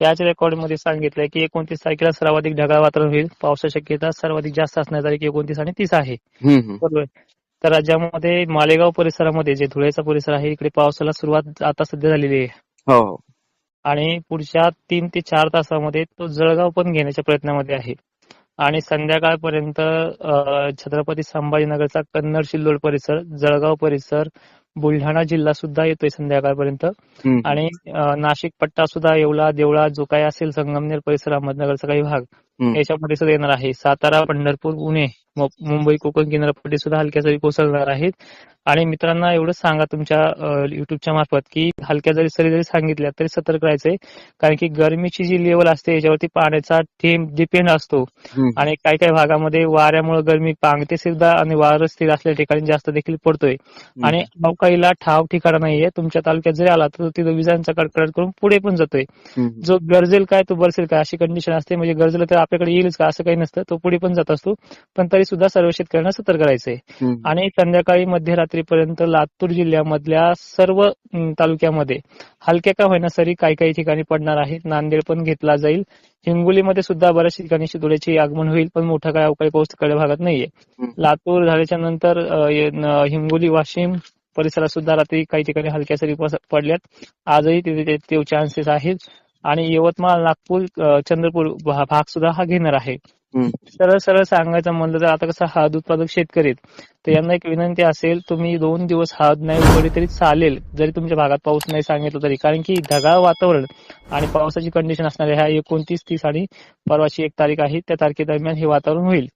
त्याच रेकॉर्डमध्ये सांगितलंय की एकोणतीस तारखेला सर्वाधिक ढगाळ वातावरण होईल. पावसाची शक्यता सर्वाधिक जास्त असण्याची तारीख एकोणतीस आणि तीस आहे. बरोबर. तर राज्यामध्ये मालेगाव परिसरामध्ये जे धुळ्याचा परिसर आहे इकडे पावसाला सुरुवात आता सध्या झालेली आहे. हो हो. आणि पुढच्या तीन ते चार तासामध्ये तो जळगाव पण घेण्याच्या प्रयत्नामध्ये आहे. आणि संध्याकाळपर्यंत छत्रपती संभाजीनगरचा कन्नड सिल्लोड परिसर जळगाव परिसर बुलढाणा जिल्हा सुद्धा येतोय संध्याकाळपर्यंत. आणि नाशिक पट्टा सुद्धा येवला देवळा जो काही असेल संगमनेर परिसर अहमदनगरचा काही भाग. याच्यामध्ये सुद्धा येणार आहे. सातारा पंढरपूर पुणे मुंबई कोकण किनारपट्टी सुद्धा हलक्या सरी कोसळणार आहेत. आणि मित्रांना एवढंच सांगा तुमच्या युट्यूबच्या मार्फत की हलक्या जरी सरी जरी सांगितल्या तरी सतर्क राहायचंय. कारण की गरमीची जी लेवल असते याच्यावरती पाण्याचा थेंब डिपेंड असतो. आणि काही काही भागामध्ये वाऱ्यामुळे गरमी पांगते सुद्धा आणि वारं स्थिर असलेल्या ठिकाणी जास्त देखील पडतोय. आणि अवकाळीला ठाव ठिकाण नाहीये. तुमच्या तालुक्यात जरी आला तर तिथं विजांचा कडकडाट करून पुढे पण जातोय. जो गरजेल काय तो बरसेल काय अशी कंडिशन असते. म्हणजे गरजेला तर आपल्याकडे येईलच का? असं काही नसतं. तो पुढे पण जात असतो. पण तरी सुद्धा सर्व शेतकऱ्यांना सतर्क राहायचंय. हम्म. आणि संध्याकाळी मध्यरात्रीपर्यंत लातूर जिल्ह्यामधल्या सर्व तालुक्यामध्ये हलक्या का होईना सरी काही काही ठिकाणी पडणार आहेत. नांदेड पण घेतला जाईल. हिंगोलीमध्ये सुद्धा बऱ्याच ठिकाणी शितोड्याचे आगमन होईल पण मोठा काय अवकाळी पाऊस तिकडल्या भागात नाहीये. लातूर झाल्याच्यानंतर हिंगोली वाशिम परिसरात सुद्धा रात्री काही ठिकाणी हलक्या सरी पडल्यात. आजही तिथे ते चान्सेस आहेत. आणि यवतमाळ नागपूर चंद्रपूर भाग सुद्धा हा घेणार आहे. सरळ सरळ सांगायचं म्हणलं तर आता कसं हळद उत्पादक शेतकरी आहेत, तर यांना एक विनंती असेल तुम्ही दोन दिवस हळद नाही उघडली तरी चालेल जरी तुमच्या भागात पाऊस नाही सांगितलं तरी. कारण की ढगाळ वातावरण आणि पावसाची कंडिशन असणार आहे ह्या एकोणतीस तीस आणि परवाची एक तारीख आहे त्या तारखेदरम्यान हे वातावरण होईल.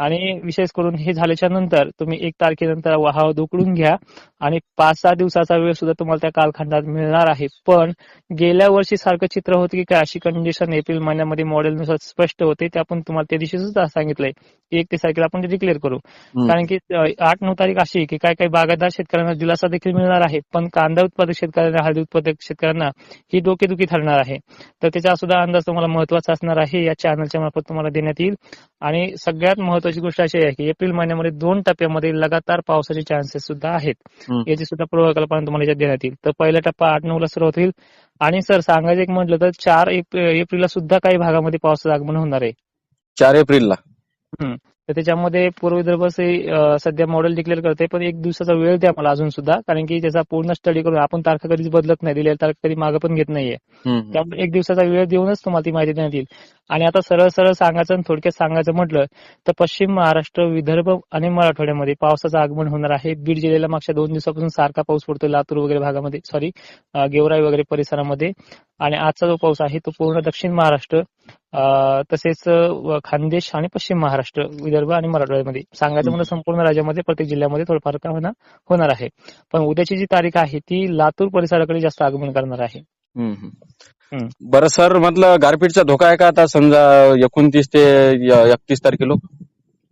आणि विशेष करून हे झाल्याच्यानंतर तुम्ही एक तारखेनंतर हळद उकडून घ्या आणि पाच सहा दिवसाचा वेळ सुद्धा तुम्हाला त्या कालखंडात मिळणार आहे. पण गेल्या वर्षी सारखं चित्र होतं की काय अशी कंडिशन एप्रिल महिन्यामध्ये मॉडेलनुसार स्पष्ट होते ते आपण तुम्हाला दिवशी सुद्धा सांगितलंय की एक ते तारखेला आपण ते डिक्लेअर करू. कारण की आठ नऊ तारीख अशी की काय काही बागायतदार शेतकऱ्यांना दिलासा देखील मिळणार आहे पण कांदा उत्पादक शेतकऱ्यांना हळदी उत्पादक शेतकऱ्यांना ही डोकेदुखी ठरणार आहे. तर त्याचा सुद्धा अंदाज तुम्हाला महत्त्वाचा असणार आहे या चॅनलच्या मार्फत तुम्हाला देण्यात येईल. आणि सगळ्यात महत्वाची गोष्ट अशी आहे की एप्रिल महिन्यामध्ये दोन टप्प्यामध्ये लगातार पावसाचे चान्सेस सुद्धा आहेत. याची सुद्धा पूर्वकल्पना तुम्हाला याच्यात देण्यात येईल. तर पहिला टप्पा आठ नऊ ला सुरुवात होईल. आणि सर सांगायचं एक म्हटलं तर चार एप- एप्रिलला सुद्धा काही भागामध्ये पावसाचं आगमन होणार आहे. चार एप्रिलला. तर त्याच्यामध्ये पूर्व विदर्भाचे सध्या मॉडेल डिक्लेअर करते पण एक दिवसाचा वेळ द्या मला अजून सुद्धा कारण की त्याचा पूर्ण स्टडी करून आपण तारखा कधीच बदलत नाही दिलेल्या तारखा कधी मागे पण घेत नाहीये. त्यामुळे एक दिवसाचा वेळ देऊनच तुम्हाला ती माहिती देण्यात येईल. आणि आता सरळ सरळ सांगायचं आणि थोडक्यात सांगायचं म्हटलं तर पश्चिम महाराष्ट्र विदर्भ आणि मराठवाड्यामध्ये पावसाचं आगमन होणार आहे. बीड जिल्ह्याला मागच्या दोन दिवसापासून सारखा पाऊस पडतोय लातूर वगैरे भागामध्ये सॉरी गेवराई वगैरे परिसरामध्ये. आणि आजचा जो पाऊस आहे तो पूर्ण दक्षिण महाराष्ट्र अं, तसेच खानदेश आणि पश्चिम महाराष्ट्र विदर्भ आणि मराठवाड्यामध्ये. सांगायचं म्हणजे संपूर्ण राज्यामध्ये प्रत्येक जिल्ह्यामध्ये थोडंफार का होणार आहे. पण उद्याची जी तारीख आहे ती लातूर परिसराकडे जास्त आगमन करणार आहे. बरं सर म्हटलं गारपीटचा धोका आहे का? आता समजा एकोणतीस ते एकतीस तारखेला?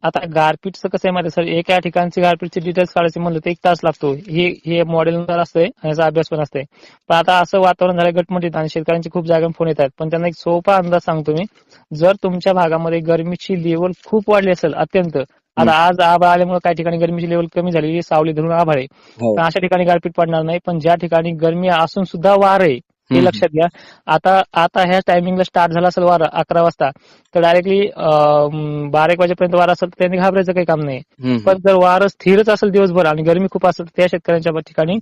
आता गारपीटचं कसं आहे माहिती सर? एका ठिकाणची गारपीटचे डिटेल्स काढायचे म्हणलं तर एक तास लागतो. हे हे मॉडेलनुसार असतंय आणि याचा अभ्यास पण असतंय. पण आता असं वातावरण झालं गटमटीत आणि शेतकऱ्यांचे खूप जागा फोन येत आहेत. पण त्यांना एक सोपा अंदाज सांगतो मी. जर तुमच्या भागामध्ये गरमीची लेवल खूप वाढली असेल अत्यंत आता आज आभाळ आल्यामुळे काही ठिकाणी गरमीची लेवल कमी झालेली सावली धरून आभाळ आहे. हो. पण अशा ठिकाणी गारपीट पडणार नाही पण ज्या ठिकाणी गरमी असून सुद्धा वार आहे हे. लक्षात घ्या. आता आता ह्या टायमिंगला स्टार्ट झाला असेल वारा अकरा वाजता तर डायरेक्टली बारा एक वाजेपर्यंत वारा असेल तर त्यांनी घाबरायचं काही काम नाही. पण जर वारं स्थिरच असेल दिवसभर आणि गरमी खूप असेल तर त्या शेतकऱ्यांच्या ठिकाणी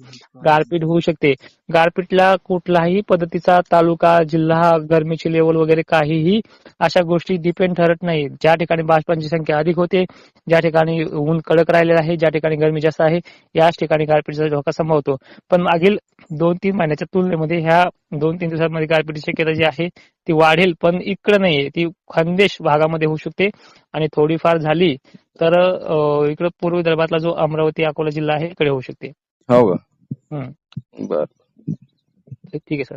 गारपीट होऊ शकते. गारपीटला कुठलाही पद्धतीचा तालुका जिल्हा गरमीची लेवल वगैरे काहीही अशा गोष्टी डिपेंड ठरत नाही. ज्या ठिकाणी बाष्पांची संख्या अधिक होते ज्या ठिकाणी ऊन कडक राहिलेलं आहे ज्या ठिकाणी गरमी जास्त आहे याच ठिकाणी गारपीटचा धोका संभवतो. पण मागील दोन तीन महिन्याच्या तुलनेमध्ये ह्या दोन तीन दिवसांमध्ये गारपीटची शक्यता जी आहे ती वाढेल पण इकडे नाहीये. ती खानदेश भागामध्ये होऊ शकते. आणि थोडीफार झाली तर इकडे पूर्व विदर्भातला जो अमरावती अकोला जिल्हा आहे इकडे होऊ शकते. हो का. बर. ठीक आहे सर.